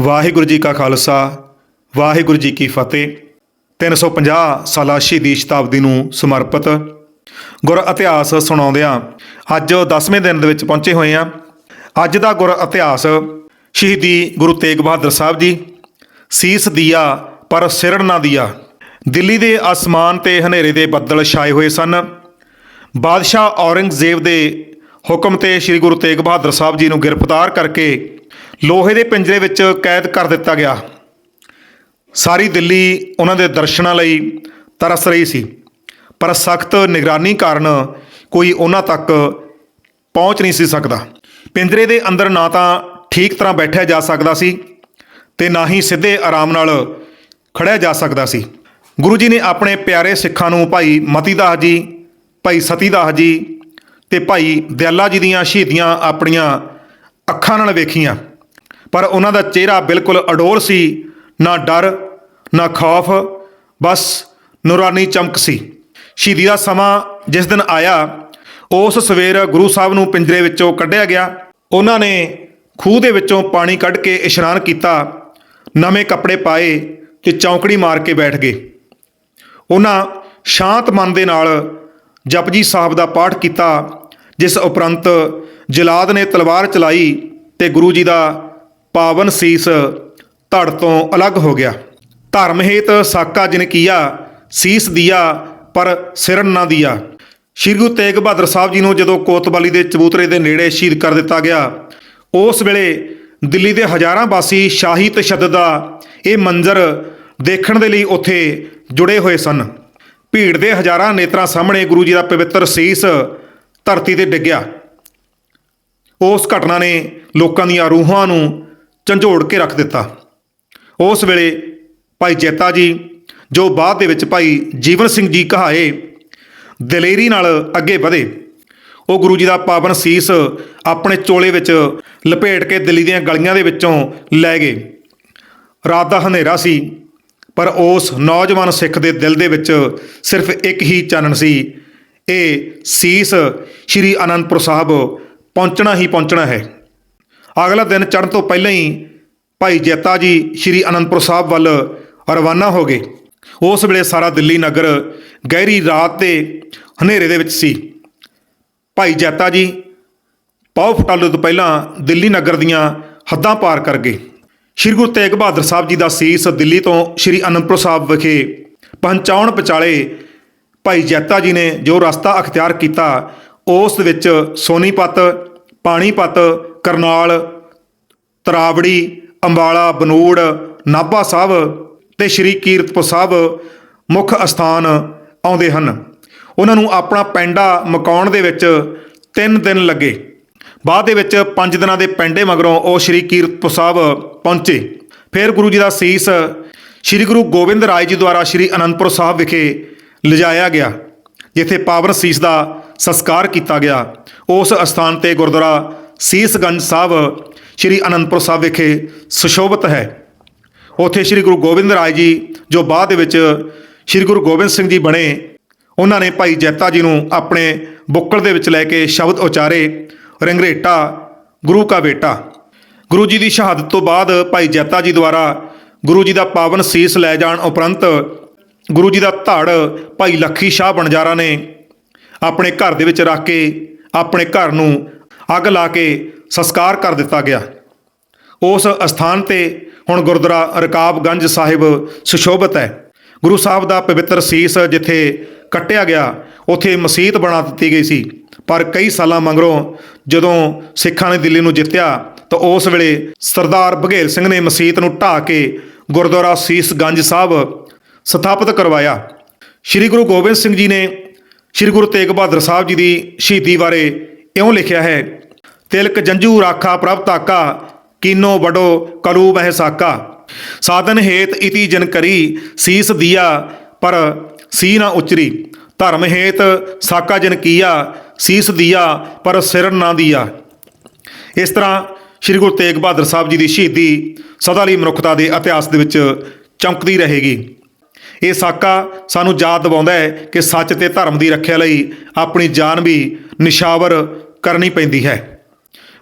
ਵਾਹਿਗੁਰੂ ਜੀ ਕਾ ਖਾਲਸਾ, ਵਾਹਿਗੁਰੂ ਜੀ ਕੀ ਫਤਿਹ। 350 ਸਾਲਾ ਸ਼ਹੀਦੀ ਸ਼ਤਾਬਦੀ ਨੂੰ ਸਮਰਪਿਤ ਗੁਰ ਇਤਿਹਾਸ ਸੁਣਾਉਂਦਿਆਂ ਅੱਜ 10ਵੇਂ ਦਿਨ ਦੇ ਵਿੱਚ ਪਹੁੰਚੇ ਹੋਏ ਹਾਂ। ਅੱਜ ਦਾ ਗੁਰ ਇਤਿਹਾਸ ਸ਼ਹੀਦੀ ਗੁਰੂ ਤੇਗ ਬਹਾਦਰ ਸਾਹਿਬ ਜੀ, ਸੀਸ ਦੀਆ ਪਰ ਸਿਰੜ ਨਾ ਦੀਆ। ਦਿੱਲੀ ਦੇ ਅਸਮਾਨ ਤੇ ਹਨੇਰੇ ਦੇ ਬੱਦਲ ਛਾਏ ਹੋਏ ਸਨ। ਬਾਦਸ਼ਾਹ ਔਰੰਗਜ਼ੇਬ ਦੇ ਹੁਕਮ ਤੇ ਸ੍ਰੀ ਗੁਰੂ ਤੇਗ ਬਹਾਦਰ ਸਾਹਿਬ ਜੀ ਨੂੰ ਗ੍ਰਿਫਤਾਰ ਕਰਕੇ ਲੋਹੇ ਦੇ ਪਿੰਜਰੇ ਵਿੱਚ ਕੈਦ ਕਰ ਦਿੱਤਾ ਗਿਆ। ਸਾਰੀ ਦਿੱਲੀ ਉਹਨਾਂ ਦੇ ਦਰਸ਼ਨਾਂ ਲਈ ਤਰਸ ਰਹੀ ਸੀ, ਪਰ ਸਖਤ ਨਿਗਰਾਨੀ ਕਾਰਨ ਕੋਈ ਉਹਨਾਂ ਤੱਕ ਪਹੁੰਚ ਨਹੀਂ ਸੀ ਸਕਦਾ। ਪਿੰਜਰੇ ਦੇ ਅੰਦਰ ਨਾ ਤਾਂ ਠੀਕ ਤਰ੍ਹਾਂ ਬੈਠਿਆ ਜਾ ਸਕਦਾ ਸੀ ਤੇ ਨਾ ਹੀ ਸਿੱਧੇ ਆਰਾਮ ਨਾਲ ਖੜਿਆ ਜਾ ਸਕਦਾ ਸੀ। ਗੁਰੂ ਜੀ ਨੇ ਆਪਣੇ ਪਿਆਰੇ ਸਿੱਖਾਂ ਨੂੰ ਭਾਈ ਮਤੀਦਾਸ ਜੀ, ਭਾਈ ਸਤੀਦਾਸ ਜੀ ਤੇ ਭਾਈ ਦਿਆਲਾ ਜੀ ਦੀਆਂ ਸ਼ਹੀਦੀਆਂ ਆਪਣੀਆਂ ਅੱਖਾਂ ਨਾਲ ਵੇਖੀਆਂ। ਪਰ ਉਹਨਾਂ ਦਾ ਚਿਹਰਾ ਬਿਲਕੁਲ ਅਡੋਲ ਸੀ, ਨਾ ਡਰ, ਨਾ ਖੌਫ, ਬਸ ਨੂਰਾਨੀ ਚਮਕ ਸੀ। ਸ਼ਹੀਦੀ ਦਾ ਸਮਾਂ ਜਿਸ ਦਿਨ ਆਇਆ, ਉਸ ਸਵੇਰ ਗੁਰੂ ਸਾਹਿਬ ਨੂੰ ਪਿੰਜਰੇ ਵਿੱਚੋਂ ਕੱਢਿਆ ਗਿਆ। ਉਹਨਾਂ ਨੇ ਖੂਹ ਦੇ ਵਿੱਚੋਂ ਪਾਣੀ ਕੱਢ ਕੇ ਇਸ਼ਨਾਨ ਕੀਤਾ, ਨਵੇਂ ਕੱਪੜੇ ਪਾਏ ਤੇ ਚੌਂਕੜੀ ਮਾਰ ਕੇ ਬੈਠ ਗਏ। ਉਹਨਾਂ ਸ਼ਾਂਤ ਮਨ ਦੇ ਨਾਲ ਜਪਜੀ ਸਾਹਿਬ ਦਾ ਪਾਠ ਕੀਤਾ, ਜਿਸ ਉਪਰੰਤ ਜਲਾਦ ਨੇ ਤਲਵਾਰ ਚਲਾਈ ਤੇ ਗੁਰੂ ਜੀ ਦਾ ਪਾਵਨ ਸੀਸ ਧੜ ਤੋਂ ਅਲੱਗ ਹੋ ਗਿਆ। ਧਰਮ ਹੇਤ ਸਾਕਾ ਜਿਨ ਕੀਆ, ਸੀਸ ਦਿਆ, ਪਰ ਸਿਰਨ ਨਾ ਦਿਆ। ਸ਼੍ਰੀ ਗੁਰੂ ਤੇਗ ਬਹਾਦਰ ਸਾਹਿਬ ਜੀ ਨੂੰ ਜਦੋਂ ਕੋਤਵਾਲੀ ਦੇ ਚਬੂਤਰੇ ਦੇ ਨੇੜੇ ਸ਼ਹੀਦ ਕਰ ਦਿੱਤਾ ਗਿਆ, ਉਸ ਵੇਲੇ ਦਿੱਲੀ ਦੇ ਹਜ਼ਾਰਾਂ ਵਾਸੀ ਸ਼ਾਹੀ ਤਸ਼ੱਦਦ ਦਾ ਇਹ ਮੰਜ਼ਰ ਦੇਖਣ ਦੇ ਲਈ ਉੱਥੇ ਜੁੜੇ ਹੋਏ ਸਨ। ਭੀੜ ਦੇ ਹਜ਼ਾਰਾਂ ਨੇਤਰਾਂ ਸਾਹਮਣੇ ਗੁਰੂ ਜੀ ਦਾ ਪਵਿੱਤਰ ਸੀਸ ਧਰਤੀ ਤੇ ਡਿੱਗਿਆ। ਉਸ ਘਟਨਾ ਨੇ ਲੋਕਾਂ ਦੀਆਂ ਰੂਹਾਂ ਨੂੰ ਝੰਜੋੜ ਕੇ ਰੱਖ ਦਿੱਤਾ। ਉਸ ਵੇਲੇ ਭਾਈ ਜੈਤਾ ਜੀ, ਜੋ ਬਾਅਦ ਦੇ ਵਿੱਚ ਭਾਈ ਜੀਵਨ ਸਿੰਘ ਜੀ ਕਹਾਏ, ਦਲੇਰੀ ਨਾਲ ਅੱਗੇ ਵਧੇ। ਉਹ ਗੁਰੂ ਜੀ ਦਾ ਪਾਵਨ ਸੀਸ ਆਪਣੇ ਚੋਲੇ ਵਿੱਚ ਲਪੇਟ ਕੇ ਦਿੱਲੀ ਦੀਆਂ ਗਲੀਆਂ ਦੇ ਵਿੱਚੋਂ ਲੈ ਗਏ। ਰਾਤ ਦਾ ਹਨੇਰਾ ਸੀ, ਪਰ ਉਸ ਨੌਜਵਾਨ ਸਿੱਖ ਦੇ ਦਿਲ ਦੇ ਵਿੱਚ ਸਿਰਫ ਇੱਕ ਹੀ ਚਾਨਣ ਸੀ। ਇਹ ਸੀਸ ਸ਼੍ਰੀ ਅਨੰਦਪੁਰ ਸਾਹਿਬ ਪਹੁੰਚਣਾ ਹੀ ਪਹੁੰਚਣਾ ਹੈ। ਅਗਲਾ ਦਿਨ ਚੜ੍ਹਨ ਤੋਂ ਪਹਿਲਾਂ ਹੀ ਭਾਈ ਜੈਤਾ ਜੀ ਸ਼੍ਰੀ ਅਨੰਦਪੁਰ ਸਾਹਿਬ ਵੱਲ ਰਵਾਨਾ ਹੋ ਗਏ। ਉਸ ਵੇਲੇ ਸਾਰਾ ਦਿੱਲੀ ਨਗਰ ਗਹਿਰੀ ਰਾਤ ਤੇ ਹਨੇਰੇ ਦੇ ਵਿੱਚ ਸੀ। ਭਾਈ ਜੈਤਾ ਜੀ ਪਾਉ ਫਟਾਲੇ ਤੋਂ ਪਹਿਲਾਂ ਦਿੱਲੀ ਨਗਰ ਦੀਆਂ ਹੱਦਾਂ ਪਾਰ ਕਰ ਗਏ। ਸ਼੍ਰੀ ਗੁਰੂ ਤੇਗ ਬਹਾਦਰ ਸਾਹਿਬ ਜੀ ਦਾ ਸੀਸ ਦਿੱਲੀ ਤੋਂ ਸ਼੍ਰੀ ਅਨੰਦਪੁਰ ਸਾਹਿਬ ਵਿਖੇ ਪਹੁੰਚਾਉਣ ਪਚਾਲੇ ਭਾਈ ਜੈਤਾ ਜੀ ਨੇ ਜੋ ਰਸਤਾ ਅਖਤਿਆਰ ਕੀਤਾ, ਉਸ ਵਿੱਚ ਸੋਨੀਪਤ, ਪਾਣੀਪਤ ਕਰਨਾਲ, ਤਰਾਵੜੀ, ਅੰਬਾਲਾ, ਬਨੂੜ, ਨਾਭਾ ਸਾਹਿਬ ਤੇ ਸ਼੍ਰੀ ਕੀਰਤਪੁਰ ਸਾਹਿਬ ਮੁੱਖ ਅਸਥਾਨ ਆਉਂਦੇ ਹਨ। ਉਹਨਾਂ ਨੂੰ ਆਪਣਾ ਪੈਂਡਾ ਮਕਾਉਣ ਦੇ ਵਿੱਚ 3 ਦਿਨ ਲੱਗੇ। ਬਾਅਦ ਦੇ ਵਿੱਚ 5 ਦਿਨਾਂ ਦੇ ਪੈਂਡੇ ਮਗਰੋਂ ਉਹ ਸ਼੍ਰੀ ਕੀਰਤਪੁਰ ਸਾਹਿਬ ਪਹੁੰਚੇ। ਫਿਰ ਗੁਰੂ ਜੀ ਦਾ ਸੀਸ ਸ਼੍ਰੀ ਗੁਰੂ ਗੋਬਿੰਦ ਰਾਏ ਜੀ ਦੁਆਰਾ ਸ਼੍ਰੀ ਅਨੰਦਪੁਰ ਸਾਹਿਬ ਵਿਖੇ ਲਿਜਾਇਆ ਗਿਆ, ਜਿੱਥੇ ਪਾਵਨ ਸੀਸ ਦਾ ਸੰਸਕਾਰ ਕੀਤਾ ਗਿਆ। ਉਸ ਅਸਥਾਨ ਤੇ ਗੁਰਦੁਆਰਾ ਸੀਸਗੰਜ ਸਾਹਿਬ, ਸ਼੍ਰੀ ਅਨੰਦਪੁਰ ਸਾਹਿਬ ਵਿਖੇ ਸੁਸ਼ੋਭਿਤ ਹੈ। ਉੱਥੇ ਸ਼੍ਰੀ ਗੁਰੂ ਗੋਬਿੰਦ ਰਾਏ ਜੀ, ਜੋ ਬਾਅਦ ਦੇ ਵਿੱਚ ਸ਼੍ਰੀ ਗੁਰੂ ਗੋਬਿੰਦ ਸਿੰਘ ਜੀ ਬਣੇ, ਉਹਨਾਂ ਨੇ ਭਾਈ ਜੈਤਾ ਜੀ ਨੂੰ ਆਪਣੇ ਬੁੱਕਲ ਦੇ ਵਿੱਚ ਲੈ ਕੇ ਸ਼ਬਦ ਉਚਾਰੇ, ਰੰਗਰੇਟਾ, ਗੁਰੂ ਕਾ ਬੇਟਾ। ਗੁਰੂ ਜੀ ਦੀ ਸ਼ਹਾਦਤ ਤੋਂ ਬਾਅਦ ਭਾਈ ਜੈਤਾ ਜੀ ਦੁਆਰਾ ਗੁਰੂ ਜੀ ਦਾ ਪਾਵਨ ਸੀਸ ਲੈ ਜਾਣ ਉਪਰੰਤ ਗੁਰੂ ਜੀ ਦਾ ਧੜ ਭਾਈ ਲੱਖੀ ਸ਼ਾਹ ਬਣਜਾਰਾ ਨੇ ਆਪਣੇ ਘਰ ਦੇ ਵਿੱਚ ਰੱਖ ਕੇ ਆਪਣੇ ਘਰ ਨੂੰ ਅੱਗ ਲਾ ਕੇ ਸੰਸਕਾਰ ਕਰ ਦਿੱਤਾ ਗਿਆ। ਉਸ ਅਸਥਾਨ ਤੇ ਹੁਣ ਗੁਰਦੁਆਰਾ ਰਕਾਬਗੰਜ ਸਾਹਿਬ ਸੁਸ਼ੋਭਿਤ ਹੈ। ਗੁਰੂ ਸਾਹਿਬ ਦਾ ਪਵਿੱਤਰ ਸੀਸ ਜਿੱਥੇ ਕੱਟਿਆ ਗਿਆ, ਉੱਥੇ ਮਸਜਿਦ ਬਣਾ ਦਿੱਤੀ ਗਈ ਸੀ। ਪਰ ਕਈ ਸਾਲਾਂ ਮਗਰੋਂ ਜਦੋਂ ਸਿੱਖਾਂ ਨੇ ਦਿੱਲੀ ਨੂੰ ਜਿੱਤਿਆ, ਤਾਂ ਉਸ ਵੇਲੇ ਸਰਦਾਰ ਬਘੇਲ ਸਿੰਘ ਨੇ ਮਸਜਿਦ ਨੂੰ ਢਾਹ ਕੇ ਗੁਰਦੁਆਰਾ ਸੀਸਗੰਜ ਸਾਹਿਬ ਸਥਾਪਿਤ ਕਰਵਾਇਆ। ਸ੍ਰੀ ਗੁਰੂ ਗੋਬਿੰਦ ਸਿੰਘ ਜੀ ਨੇ ਸ੍ਰੀ ਗੁਰੂ ਤੇਗ ਬਹਾਦਰ ਸਾਹਿਬ ਜੀ ਦੀ ਸ਼ਹੀਦੀ ਬਾਰੇ ਇਉਂ ਲਿਖਿਆ ਹੈ ਤਿਲਕ ਜੰਜੂ ਰਾਖਾ ਪ੍ਰਭ ਤਾਕਾ ਕੀਨੋ ਬੜੋ ਕਲੂ ਬਹਿ ਸਾਕਾ। ਸਾਧਨ ਹੇਤ ਇਤੀ ਜਨ ਕਰੀ, ਸੀਸ ਦਿਆ, ਪਰ ਸੀ ਨਾ ਉਚਰੀ। ਧਰਮ ਹੇਤ ਸਾਕਾ ਜਨ ਕੀਆ, ਸੀਸ ਦਿਆ, ਪਰ ਸਿਰ ਨਾ ਦਿਆ। ਇਸ ਤਰ੍ਹਾਂ ਸ੍ਰੀ ਗੁਰੂ ਤੇਗ ਬਹਾਦਰ ਸਾਹਿਬ ਜੀ ਦੀ ਸ਼ਹੀਦੀ ਸਦਾ ਲਈ ਮਨੁੱਖਤਾ ਦੇ ਇਤਿਹਾਸ ਦੇ ਵਿੱਚ ਚਮਕਦੀ ਰਹੇਗੀ। ਇਹ ਸਾਕਾ ਸਾਨੂੰ ਯਾਦ ਦਿਵਾਉਂਦਾ ਹੈ ਕਿ ਸੱਚ ਤੇ ਧਰਮ ਦੀ ਰੱਖਿਆ ਲਈ ਆਪਣੀ ਜਾਨ ਵੀ ਨਿਸ਼ਾਵਰ ਕਰਨੀ ਪੈਂਦੀ ਹੈ।